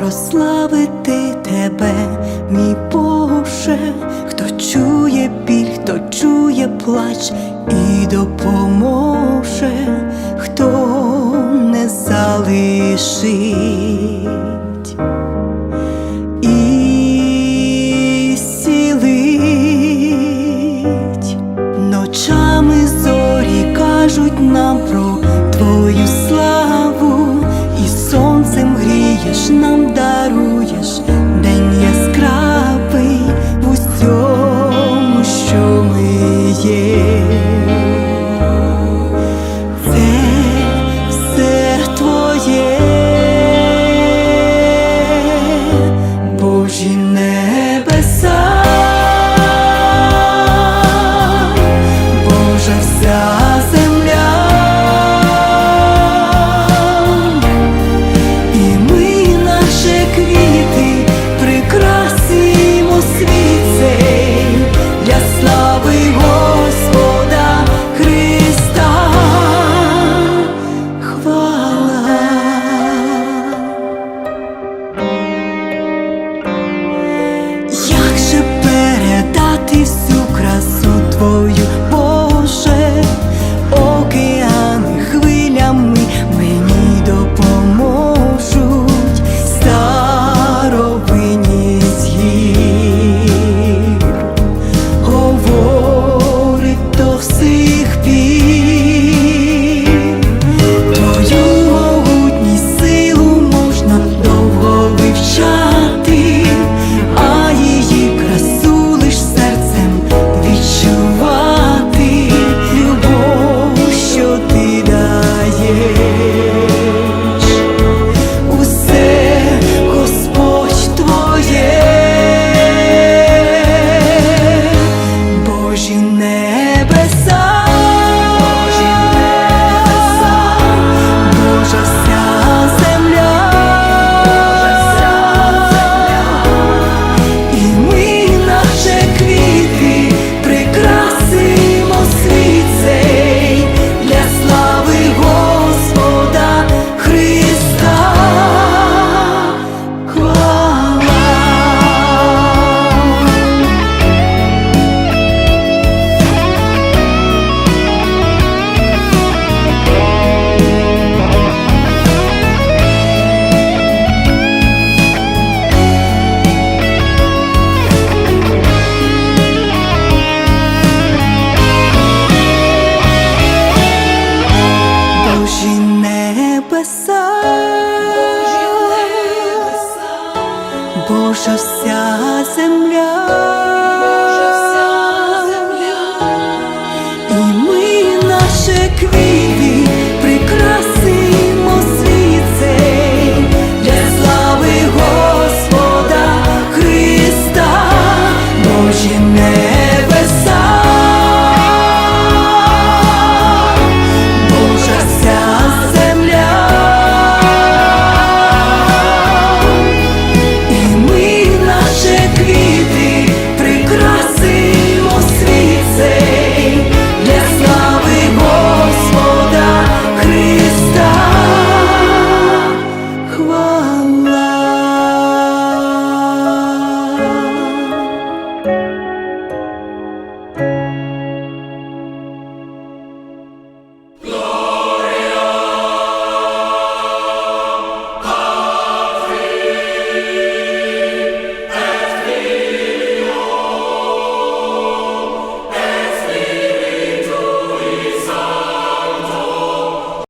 прославити тебе, мій Боже, хто чує біль, хто чує плач і допоможе, хто не залишить. yeah. небеса, Божа вся земля.